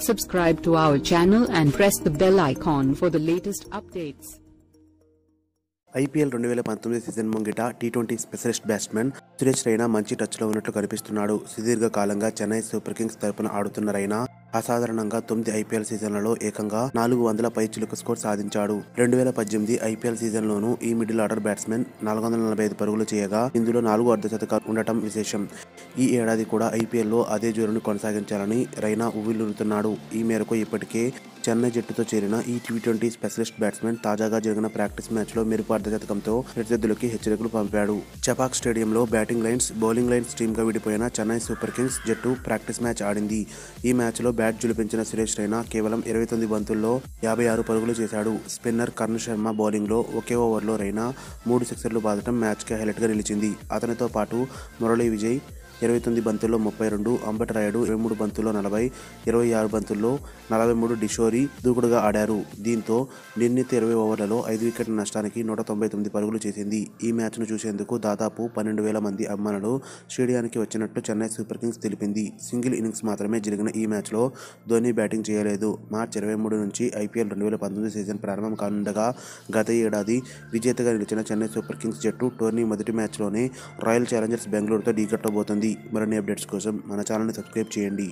Subscribe to our channel and press the bell icon for the latest updates. IPL రెండు వేల పంతొమ్మిది season ముంగిట T twenty specialist batsmen Suresh Raina మంచి టచ్లో ఉన్నట్లు కనిపిస్తున్నాడు సుదీర్ఘ కాలంగా చెన్నై సూపర్ కింగ్స్ తరపున ఆడుతున్న రైనా అసాధారణంగా తొమ్మిది ఐపీఎల్ సీజన్లలో ఏకంగా నాలుగు వందల పై స్కోర్ సాధించాడు. రెండు వేల పద్దెనిమిది ఐపీఎల్ సీజన్లోనూ ఈ మిడిల్ ఆర్డర్ బ్యాట్స్మెన్ నాలుగు వందల నలభై ఐదు పరుగులు చేయగా ఇందులో నాలుగు అర్ధశతకాలు ఉండటం విశేషం. ఈ ఏడాది కూడా ఐపీఎల్లో అదే జోరును కొనసాగించాలని రైనా ఉవ్విల్లుతున్నాడు ఈ మేరకు ఇప్పటికే చెన్నై జట్టుతో చేరిన ఈ టీ ట్వంటీ స్పెషలిస్ట్ బ్యాట్స్మెన్ తాజాగా జరిగిన ప్రాక్టీస్ మ్యాచ్లో మెరుపు అర్ధశతకంతో ప్రత్యర్థులకి హెచ్చరికలు పంపాడు. చపాక్ స్టేడియంలో బ్యాటింగ్ లైన్స్ బౌలింగ్ లైన్స్ టీమ్గా విడిపోయిన చెన్నై సూపర్ కింగ్స్ జట్టు ప్రాక్టీస్ మ్యాచ్ ఆడింది. ఈ మ్యాచ్లో బ్యాట్ జులిపించిన సురేష్ రైనా కేవలం ఇరవై తొమ్మిది బంతుల్లో యాభై ఆరు పరుగులు చేశాడు. స్పిన్నర్ కర్ణ శర్మ బౌలింగ్లో ఒకే ఓవర్లో రైనా మూడు సిక్సర్లు బాదటం మ్యాచ్కి హైలైట్గా నిలిచింది. అతనితో పాటు మురళీ విజయ్ ఇరవై తొమ్మిది బంతుల్లో ముప్పై రెండు అంబటరాయుడు ఇరవై మూడు బంతుల్లో నలభై ఇరవై ఆరు బంతుల్లో నలభై మూడు డిషోరి దూకుడుగా ఆడారు. దీంతో నిర్ణీత ఇరవై ఓవర్లలో ఐదు వికెట్ల నష్టానికి నూట తొంభై తొమ్మిది పరుగులు చేసింది. ఈ మ్యాచ్ను చూసేందుకు దాదాపు పన్నెండు వేల మంది అభిమానులు స్టేడియానికి వచ్చినట్టు చెన్నై సూపర్ కింగ్స్ తెలిపింది. సింగిల్ ఇన్నింగ్స్ మాత్రమే జరిగిన ఈ మ్యాచ్లో ధోని బ్యాటింగ్ చేయలేదు. మార్చి ఇరవై మూడు నుంచి ఐపీఎల్ రెండు వేల పంతొమ్మిది సీజన్ ప్రారంభం కానుండగా గత ఏడాది విజేతగా నిలిచిన చెన్నై సూపర్ కింగ్స్ జట్టు టోర్నీ మొదటి మ్యాచ్లోనే రాయల్ ఛాలెంజర్స్ బెంగళూరుతో ఢీకట్టబోతోంది. మరిన్ని అప్డేట్స్ కోసం మన ఛానల్ని సబ్స్క్రైబ్ చేయండి.